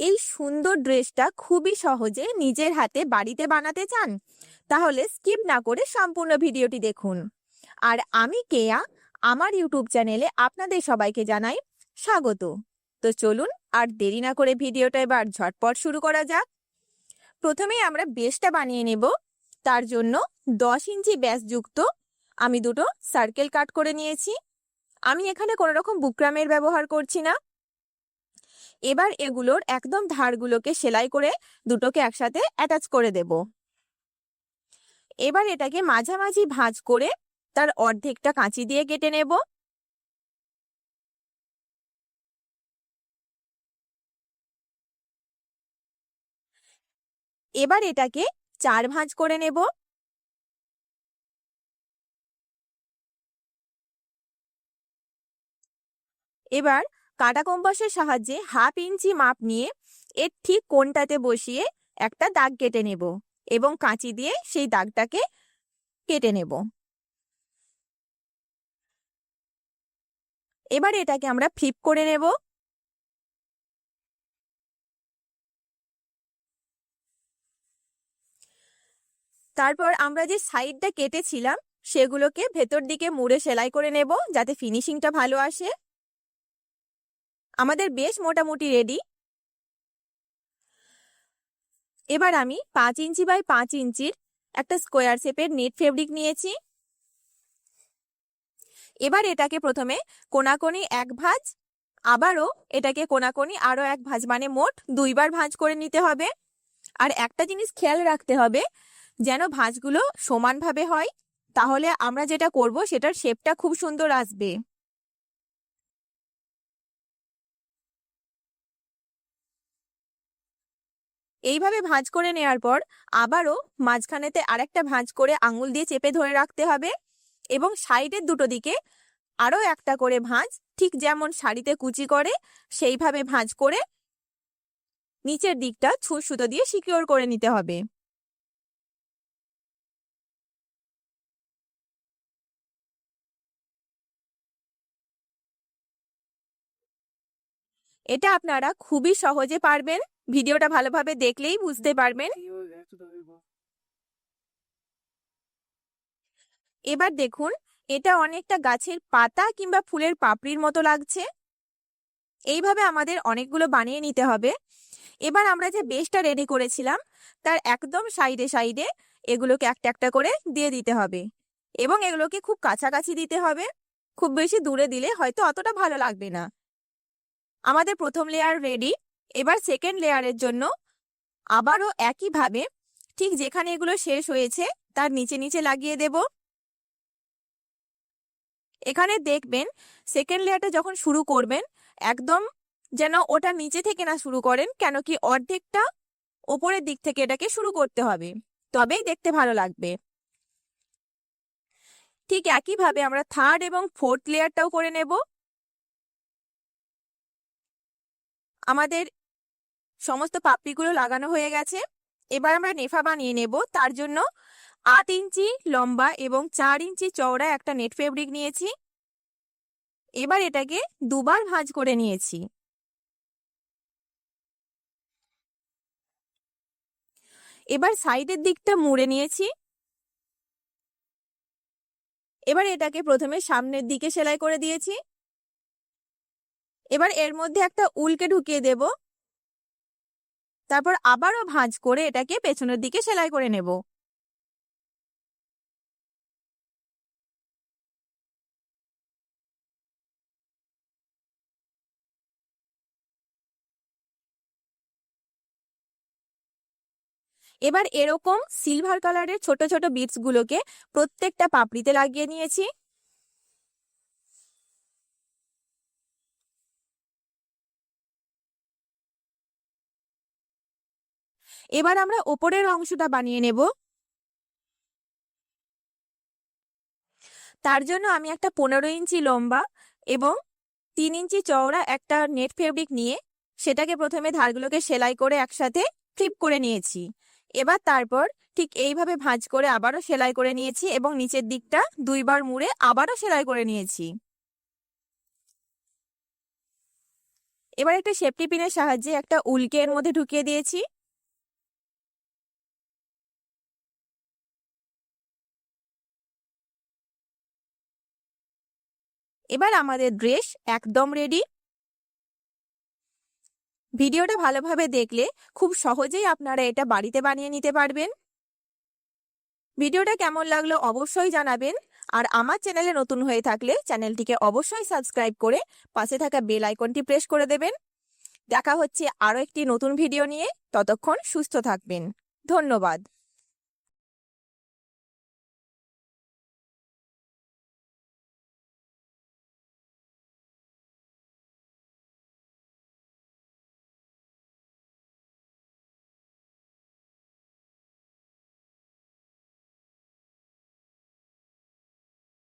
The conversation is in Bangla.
এই সুন্দর ড্রেসটা খুবই সহজে নিজের হাতে বাড়িতে বানাতে চান? তাহলে স্কিপ না করে সম্পূর্ণ ভিডিওটি দেখুন। আর আমি কেয়া, আমার ইউটিউব চ্যানেলে আপনাদের সবাইকে জানাই স্বাগত। তো চলুন আর দেরি না করে ভিডিওটা এবার ঝটপট শুরু করা যাক। প্রথমেই আমরা বেসটা বানিয়ে নেব। তার জন্য দশ ইঞ্চি ব্যাসযুক্ত আমি দুটো সার্কেল কাট করে নিয়েছি। আমি এখানে কোনো রকম বুকরামের ব্যবহার করছি না। এবার এগুলোর একদম ধারগুলোকে সেলাই করে দুটোকে একসাথে অ্যাটাচ করে দেব। এবার এটাকে মাঝামাঝি ভাঁজ করে তার অর্ধেকটা কাঁচি দিয়ে কেটে নেব। এবার এটাকে চার ভাঁজ করে নেব। এবার কাঁটা কম্পাসের সাহায্যে হাফ ইঞ্চি মাপ নিয়ে এর ঠিক কোনটাতে বসিয়ে একটা দাগ কেটে নেব এবং কাঁচি দিয়ে সেই দাগটাকে কেটে নেব। এবার এটাকে আমরা ফ্লিপ করে নেব। তারপর আমরা যে সাইডটা কেটেছিলাম সেগুলোকে ভেতর দিকে মুড়ে সেলাই করে নেব যাতে ফিনিশিংটা ভালো আসে। আমাদের বেশ মোটামুটি রেডি এবার আমি পাঁচ ইঞ্চি বাই পাঁচ ইঞ্চির একটা স্কোয়ার শেপের নেট ফেব্রিক নিয়েছি। এবার এটাকে প্রথমে কোনাকোনি এক ভাঁজ, আবারও এটাকে কোনাকোনি আরও এক ভাঁজ মানে মোট দুইবার ভাঁজ করে নিতে হবে। আর একটা জিনিস খেয়াল রাখতে হবে, যেন ভাঁজগুলো সমানভাবে হয়, তাহলে আমরা যেটা করব, সেটার শেপটা খুব সুন্দর আসবে। এইভাবে ভাঁজ করে নেওয়ার পর আবারও মাঝখানেতে আরেকটা ভাঁজ করে আঙুল দিয়ে চেপে ধরে রাখতে হবে এবং সাইডের দুটো দিকে আরও একটা করে ভাঁজ ঠিক যেমন শাড়িতে কুচি করে সেইভাবে ভাঁজ করে নিচের দিকটা ছুঁচ সুতো দিয়ে সিকিওর করে নিতে হবে। এটা আপনারা খুবই সহজে পারবেন। ভিডিওটা ভালোভাবে দেখলেই বুঝতে পারবেন। এবার দেখুন, এটা অনেকটা গাছের পাতা কিংবা ফুলের পাপড়ির মতো লাগছে। এইভাবে আমাদের অনেকগুলো বানিয়ে নিতে হবে। এবার আমরা যে বেসটা রেডি করেছিলাম, তার একদম সাইডে সাইডে এগুলোকে একটা একটা করে দিয়ে দিতে হবে এবং এগুলোকে খুব কাছাকাছি দিতে হবে। খুব বেশি দূরে দিলে হয়তো অতটা ভালো লাগবে না। আমাদের প্রথম লেয়ার রেডি এবার সেকেন্ড লেয়ারের জন্য আবারও একইভাবে ঠিক যেখানে এগুলো শেষ হয়েছে, তার নিচে নিচে লাগিয়ে দেব। এখানে দেখবেন সেকেন্ড লেয়ারটা যখন শুরু করবেন, একদম যেন ওটা নিচে থেকে না শুরু করেন, কেন কি অর্ধেকটা ওপরের দিক থেকে এটাকে শুরু করতে হবে। তবেই দেখতে ভালো লাগবে। ঠিক একইভাবে আমরা থার্ড এবং ফোর্থ লেয়ারটাও করে নেব। আমাদের সমস্ত পাপড়িগুলো লাগানো হয়ে গেছে। এবার আমরা নেফা বানিয়ে নেব। তার জন্য আট ইঞ্চি লম্বা এবং চার ইঞ্চি চওড়া একটা নেট ফেব্রিক নিয়েছি। এবার এটাকে দুবার ভাঁজ করে নিয়েছি। এবার সাইডের দিকটা মুড়ে নিয়েছি। এবার এটাকে প্রথমে সামনের দিকে সেলাই করে দিয়েছি। এবার এর মধ্যে একটা উলকে ঢুকিয়ে দেব। তারপর আবারও ভাঁজ করে এটাকে পেছনের দিকে সেলাই করে নেব। এবার এরকম সিলভার কালারের ছোট ছোট বিটস গুলোকে প্রত্যেকটা পাপড়িতে লাগিয়ে নিয়েছি। এবার আমরা ওপরের অংশটা বানিয়ে নেব। তার জন্য আমি একটা পনেরো ইঞ্চি লম্বা এবং তিন ইঞ্চি চওড়া একটা নেট ফেব্রিক নিয়ে সেটাকে প্রথমে ধারগুলোকে সেলাই করে একসাথে ফ্লিপ করে নিয়েছি। এবার তারপর ঠিক এইভাবে ভাঁজ করে আবারও সেলাই করে নিয়েছি এবং নিচের দিকটা দুইবার মুড়ে আবারও সেলাই করে নিয়েছি। এবার একটা সেফটি পিনের সাহায্যে একটা উল্কে এর মধ্যে ঢুকিয়ে দিয়েছি। এবার আমাদের ড্রেস একদম রেডি ভিডিওটা ভালোভাবে দেখলে খুব সহজেই আপনারা এটা বাড়িতে বানিয়ে নিতে পারবেন। ভিডিওটা কেমন লাগল অবশ্যই জানাবেন। আর আমার চ্যানেলে নতুন হয়ে থাকলে চ্যানেলটিকে অবশ্যই সাবস্ক্রাইব করে পাশে থাকা বেল আইকনটি প্রেস করে দেবেন। দেখা হচ্ছে আরও একটি নতুন ভিডিও নিয়ে। ততক্ষণ সুস্থ থাকবেন। ধন্যবাদ।